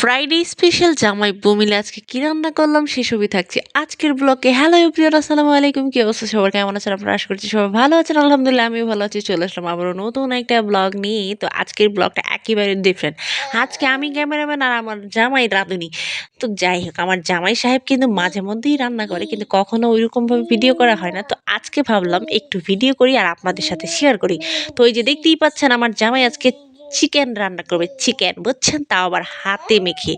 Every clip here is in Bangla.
ফ্রাইডে স্পেশাল জামাই বমিলে আজকে কি রান্না করলাম সেসবই থাকছে আজকের ব্লগে হ্যালো প্রিয় আসসালামু আলাইকুম, কি অবস্থা সবার? কেমন আছেন আপনারা? আশা করছি সবাই ভালো আছেন। আলহামদুলিল্লাহ, আমিও ভালো আছি। চলে আসলাম আবারও নতুন একটা ব্লগ নিয়ে। তো আজকের ব্লগটা একেবারে ডিফারেন্ট আজকে আমি ক্যামেরাম্যান আর আমার জামাই রাঁধুনি। তো যাই হোক, আমার জামাই সাহেব কিন্তু মাঝে মধ্যেই রান্না করে, কিন্তু কখনো ওইরকমভাবে ভিডিও করা হয় না। তো আজকে ভাবলাম একটু ভিডিও করি আর আপনাদের সাথে শেয়ার করি। তো ওই যে দেখতেই পাচ্ছেন, আমার জামাই আজকে চিকেন রান্না করবে, চিকেন, বুঝছেন? তাও আবার হাতে মেখে।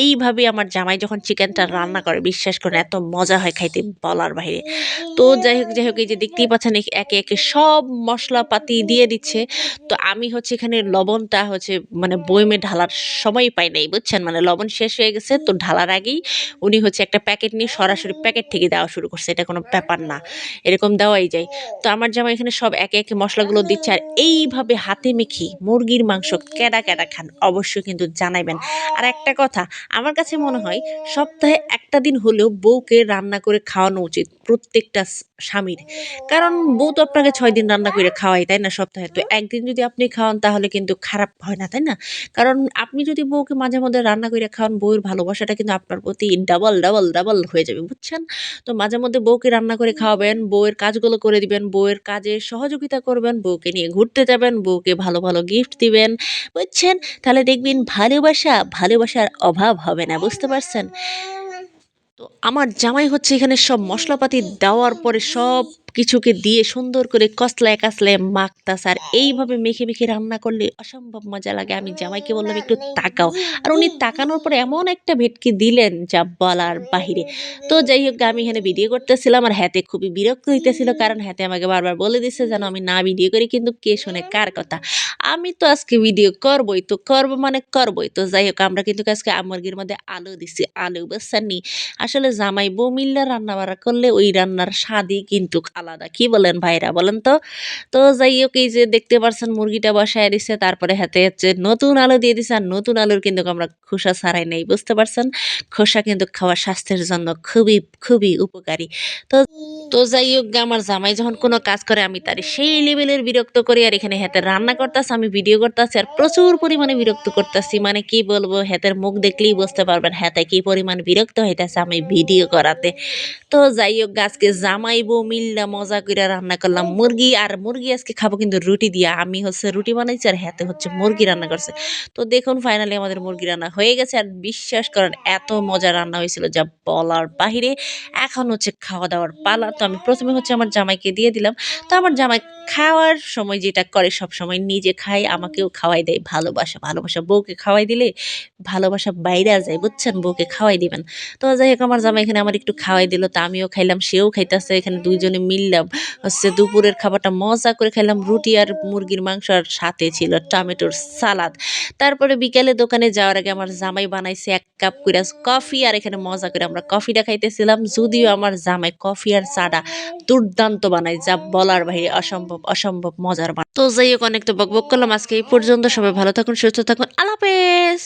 এইভাবে আমার জামাই যখন চিকেনটা রান্না করে, বিশ্বাস করেন, এত মজা হয় খাইতে বলার বাইরে। তো যাই হোক যাই হোক, এই যে দেখতেই পাচ্ছেন একে একে সব মশলাপাতি দিয়ে দিচ্ছে। তো আমি হচ্ছে এখানে লবণটা হচ্ছে মানে বইমে ঢালার সময় পাই নাই, বুঝছেন? মানে লবণ শেষ হয়ে গেছে, তো ঢালার আগেই উনি হচ্ছে একটা প্যাকেট নিয়ে সরাসরি প্যাকেট থেকে দেওয়া শুরু করছে। এটা কোনো ব্যাপার না, এরকম দেওয়াই যায়। তো আমার জামা এখানে সব একে একে মশলাগুলো দিচ্ছে, আর এইভাবে হাতে মেখে মুরগির মাংস কেডা কেডা খান অবশ্যই কিন্তু জানাইবেন। আর একটা কথা, আমার কাছে মনে হয় সপ্তাহে একটা দিন হলেও বউকে রান্না করে খাওয়ানো উচিত। প্রত্যেকটা স্বামীর। কারণ বউ তো আপনাকে ছয় দিন রান্না করে খাওয়াই তাই না, সপ্তাহে? তো একদিন যদি আপনি খাওয়ান, তাহলে কিন্তু খারাপ হয় না, তাই না? কারণ আপনি যদি বউকে মাঝে মধ্যে রান্না করে খাওয়ান, বউয়ের ভালোবাসাটা কিন্তু আপনার প্রতি ডাবল ডাবল ডাবল হয়ে যাবে, বুঝছেন? তো মাঝে মধ্যে বউকে রান্না করে খাওয়াবেন, বউয়ের কাজগুলো করে দিবেন, বউয়ের কাজে সহযোগিতা করবেন, বউকে নিয়ে ঘুরতে যাবেন, বউকে ভালো ভালো গিফট দিবেন, বুঝছেন? তাহলে দেখবেন ভালোবাসা, ভালোবাসার অভাব হবে না, বুঝতে পারছেন? তো আমার জামাই হচ্ছে এখানে সব মশলাপাতি দেওয়ার পরে সব কিছুকে দিয়ে সুন্দর করে কসলায় কাসলায় মাখতাস আর এইভাবে মেখে মেখে রান্না করলে অসম্ভব মজা লাগে। আমি জামাইকে বললাম, একটু তাকাও। আর উনি তাকানোর পরে এমন একটা ভেটকি দিলেন যা বলার বাহিরে। তো যাই হোক, আমি এখানে ভিডিও করতেছিলাম আর হাতে খুবই বিরক্ত হইতেছিল, কারণ হাতে আমাকে বারবার বলে দিচ্ছে যেন আমি না ভিডিও করি, কিন্তু কে শোনে কার কথা। আমি তো আজকে ভিডিও করবই, তো করব মানে করবই। তো যাই হোক, আমরা কিন্তু আজকে মুরগির মধ্যে আলু দিছি, আলু বুঝছেন নি আসলে জামাই বউ রান্না বাড়া করলে ওই রান্নার স্বাদই কিন্তু আলাদা। কি বলেন ভাইরা বলেন তো? তো যাই হোক এই যে দেখতে পারছেন মুরগিটা বসায় দিছে তারপরে হাতে হচ্ছে নতুন আলু দিয়ে দিছে আর নতুন আলুর কিন্তু আমরা খোসা ছাড়াই নেই বুঝতে পারছেন? খোসা কিন্তু খাওয়া স্বাস্থ্যের জন্য খুবই খুবই উপকারী। তো তো যাই হোক আমার জামাই যখন কোনো কাজ করে আমি তার সেই লেভেলের বিরক্ত করি আর এখানে হাতে রান্না করতেছি আমি ভিডিও করতেছি আর প্রচুর পরিমাণে বিরক্ত করতেছি। মানে কি বলব হাতের মুখ দেখলেই বুঝতে পারবেন হাতে কি পরিমাণ বিরক্ত হইতেছে আমি ভিডিও করাতে। তো যাই হোক গে, আজকে জামাই বউ মিল্লা মজা করে রান্না করলাম। মুরগি আর মুরগি আজকে খাব কিন্তু রুটি দিয়া। আমি হচ্ছে রুটি বানাইছি আর হাতে হচ্ছে মুরগি রান্না করছে। তো দেখুন ফাইনালি আমাদের মুরগি রান্না হয়ে গেছে আর বিশ্বাস করেন এত মজা রান্না হয়েছিল যা বলার বাহিরে। এখন হচ্ছে খাওয়া দাওয়ার পালা। তো আমি প্রথমে হচ্ছে আমার জামাইকে দিয়ে দিলাম। তো আমার জামাই খাওয়ার সময় যেটা করে সব সময় নিজে খায়, আমাকেও খাওয়াই দেয়। ভালোবাসা ভালোবাসা বউকে খাওয়াই দিলে ভালোবাসা বাইরে যায়, বুঝছেন? বউকে খাওয়াই দিবেন। তো যাই হোক, আমার জামাই এখানে আমার একটু খাওয়াই দিল। তা আমিও খাইলাম, সেও খাইতেছে। এখানে দুইজনে মিললাম হচ্ছে দুপুরের খাবারটা মজা করে খাইলাম রুটি আর মুরগির মাংস আর সাথে ছিল টমেটোর সালাদ। তারপরে বিকেলে দোকানে যাওয়ার আগে আমার জামাই বানাইছে এক কাপ করে কফি আর এখানে মজা করে আমরা কফিটা খাইতেছিলাম। যদিও আমার জামাই কফি আর চাটা দুর্দান্ত বানাই যা বলার বাইরে অসম্ভব অসম্ভব মজার বানায়। তো যাই হোক, অনেক তো বকবক করলাম। আজকে এই পর্যন্ত সবাই ভালো থাকুন, সুস্থ থাকুন। হাফেজ!